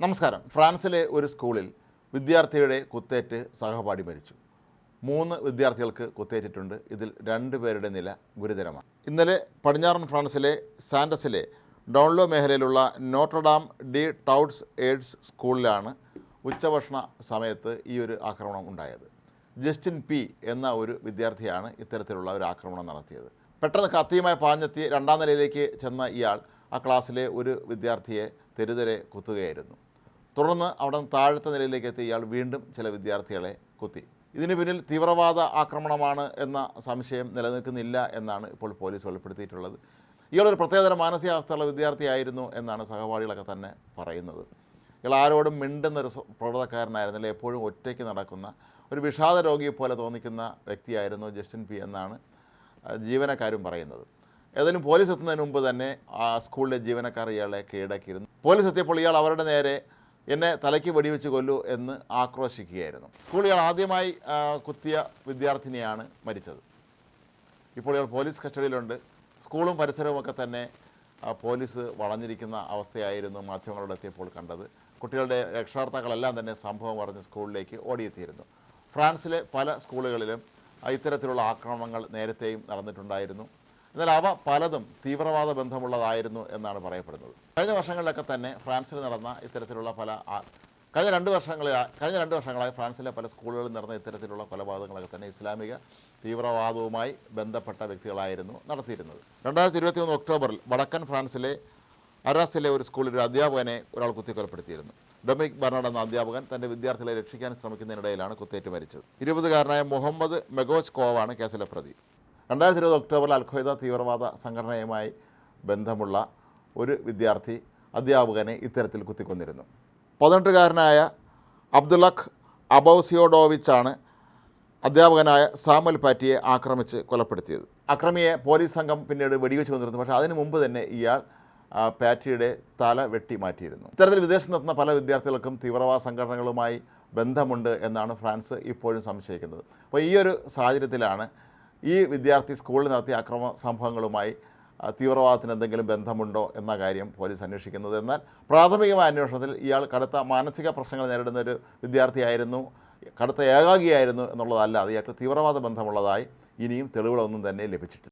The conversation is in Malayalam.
നമസ്കാരം. ഫ്രാൻസിലെ ഒരു സ്കൂളിൽ വിദ്യാർത്ഥിയുടെ കുത്തേറ്റ് സഹപാഠി മരിച്ചു. മൂന്ന് വിദ്യാർത്ഥികൾക്ക് കുത്തേറ്റിട്ടുണ്ട്. ഇതിൽ രണ്ട് പേരുടെ നില ഗുരുതരമാണ്. ഇന്നലെ പടിഞ്ഞാറൻ ഫ്രാൻസിലെ സാൻഡസിലെ ഡോൺലോ മേഖലയിലുള്ള നോട്ടർഡാം ഡി ടൗട്ട്സ് എയ്ഡ്സ് സ്കൂളിലാണ് ഉച്ചഭക്ഷണ സമയത്ത് ഈ ഒരു ആക്രമണം ഉണ്ടായത്. ജസ്റ്റിൻ പി എന്ന ഒരു വിദ്യാർത്ഥിയാണ് ഇത്തരത്തിലുള്ള ഒരു ആക്രമണം നടത്തിയത്. പെട്ടെന്ന് കത്തിയുമായി പാഞ്ഞെത്തി രണ്ടാം നിലയിലേക്ക് ചെന്ന ഇയാൾ ആ ക്ലാസ്സിലെ ഒരു വിദ്യാർത്ഥിയെ തെരുതെരെ കുത്തുകയായിരുന്നു. തുടർന്ന് അവിടെ നിന്ന് താഴത്തെ നിലയിലേക്ക് എത്തിയ ഇയാൾ വീണ്ടും ചില വിദ്യാർത്ഥികളെ കുത്തി. ഇതിന് പിന്നിൽ തീവ്രവാദ ആക്രമണമാണ് എന്ന സംശയം നിലനിൽക്കുന്നില്ല എന്നാണ് ഇപ്പോൾ പോലീസ് വെളിപ്പെടുത്തിയിട്ടുള്ളത്. ഇയാളൊരു പ്രത്യേകതരം മാനസികാവസ്ഥയുള്ള വിദ്യാർത്ഥിയായിരുന്നു എന്നാണ് സഹപാഠികളൊക്കെ തന്നെ പറയുന്നത്. ഇയാൾ ആരോടും മിണ്ടുന്നൊരു പ്രവൃത്തക്കാരനായിരുന്നില്ല എപ്പോഴും ഒറ്റയ്ക്ക് നടക്കുന്ന ഒരു വിഷാദ രോഗിയെ പോലെ തോന്നിക്കുന്ന വ്യക്തിയായിരുന്നു ജസ്റ്റിൻ പി എന്നാണ് ജീവനക്കാരും പറയുന്നത്. ഏതായാലും പോലീസ് എത്തുന്നതിന് മുമ്പ് തന്നെ ആ സ്കൂളിലെ ജീവനക്കാർ ഇയാളെ കീഴടക്കിയിരുന്നു. പോലീസ് എത്തിയപ്പോൾ ഇയാൾ അവരുടെ നേരെ എന്നെ തലയ്ക്ക് വെടിവെച്ച് കൊല്ലൂ എന്ന് ആക്രോശിക്കുകയായിരുന്നു. സ്കൂളിൽ ആദ്യമായി കുത്തിയ വിദ്യാർത്ഥിനിയാണ് മരിച്ചത്. ഇപ്പോൾ ഇയാൾ പോലീസ് കസ്റ്റഡിയിലുണ്ട്. സ്കൂളും പരിസരവും ഒക്കെ തന്നെ പോലീസ് വളഞ്ഞിരിക്കുന്ന അവസ്ഥയായിരുന്നു മാധ്യമങ്ങളോട് എത്തിയപ്പോൾ കണ്ടത്. കുട്ടികളുടെ രക്ഷാകർത്താക്കളെല്ലാം തന്നെ സംഭവം അറിഞ്ഞ് സ്കൂളിലേക്ക് ഓടിയെത്തിയിരുന്നു. ഫ്രാൻസിലെ പല സ്കൂളുകളിലും ഇത്തരത്തിലുള്ള ആക്രമണങ്ങൾ നേരത്തെയും നടന്നിട്ടുണ്ടായിരുന്നു. എന്നാൽ അവ പലതും തീവ്രവാദ ബന്ധമുള്ളതായിരുന്നു എന്നാണ് പറയപ്പെടുന്നത്. കഴിഞ്ഞ വർഷങ്ങളിലൊക്കെ തന്നെ ഫ്രാൻസിൽ നടന്ന ഇത്തരത്തിലുള്ള പല കഴിഞ്ഞ രണ്ട് വർഷങ്ങളിൽ കഴിഞ്ഞ രണ്ട് വർഷങ്ങളായി ഫ്രാൻസിലെ പല സ്കൂളുകളിൽ നടന്ന ഇത്തരത്തിലുള്ള കൊലപാതകങ്ങളൊക്കെ തന്നെ ഇസ്ലാമിക തീവ്രവാദവുമായി ബന്ധപ്പെട്ട വ്യക്തികളായിരുന്നു നടത്തിയിരുന്നത്. രണ്ടായിരത്തി ഇരുപത്തി മൂന്ന് ഒക്ടോബറിൽ വടക്കൻ ഫ്രാൻസിലെ അറാസിലെ ഒരു സ്കൂളിൽ ഒരു അധ്യാപകനെ ഒരാൾ കുത്തിക്കൊലപ്പെടുത്തിയിരുന്നു. ഡൊമിക് ബർണഡ് എന്ന അധ്യാപകൻ തന്റെ വിദ്യാർത്ഥികളെ രക്ഷിക്കാൻ ശ്രമിക്കുന്നതിനിടയിലാണ് കുത്തേറ്റ് മരിച്ചത്. ഇരുപതുകാരനായ മുഹമ്മദ് മെഗോജ് കോവാണ് കേസിലെ പ്രതി. രണ്ടായിരത്തി ഇരുപത് ഒക്ടോബറിൽ അൽഖ്വയ്ദ തീവ്രവാദ സംഘടനയുമായി ബന്ധമുള്ള ഒരു വിദ്യാർത്ഥി അധ്യാപകനെ ഇത്തരത്തിൽ കുത്തിക്കൊന്നിരുന്നു. പതിനെട്ടുകാരനായ അബ്ദുലഖ് അബൌസിയോഡോവിച്ചാണ് അധ്യാപകനായ സാമുൽ പാറ്റിയെ ആക്രമിച്ച് കൊലപ്പെടുത്തിയത്. അക്രമിയെ പോലീസ് സംഘം പിന്നീട് വെടിവെച്ച് കൊന്നിരുന്നു. പക്ഷേ അതിനു മുമ്പ് തന്നെ ഇയാൾ പാറ്റിയുടെ തല വെട്ടി മാറ്റിയിരുന്നു. ഇത്തരത്തിൽ വിദേശത്ത് നിന്നെത്തുന്ന പല വിദ്യാർത്ഥികൾക്കും തീവ്രവാദ സംഘടനകളുമായി ബന്ധമുണ്ട് എന്നാണ് ഫ്രാൻസ് ഇപ്പോഴും സംശയിക്കുന്നത്. അപ്പോൾ ഈ ഒരു സാഹചര്യത്തിലാണ് ഈ വിദ്യാർത്ഥി സ്കൂളിൽ നടത്തിയ അക്രമ സംഭവങ്ങളുമായി തീവ്രവാദത്തിന് എന്തെങ്കിലും ബന്ധമുണ്ടോ എന്ന കാര്യം പോലീസ് അന്വേഷിക്കുന്നത്. എന്നാൽ പ്രാഥമികമായ അന്വേഷണത്തിൽ ഇയാൾ കടുത്ത മാനസിക പ്രശ്നങ്ങൾ നേരിടുന്ന ഒരു വിദ്യാർത്ഥിയായിരുന്നു കടുത്ത ഏകാഗിയായിരുന്നു എന്നുള്ളതല്ലാതെ ഇയാൾക്ക് തീവ്രവാദ ബന്ധമുള്ളതായി ഇനിയും തെളിവുകളൊന്നും തന്നെ ലഭിച്ചിട്ടില്ല.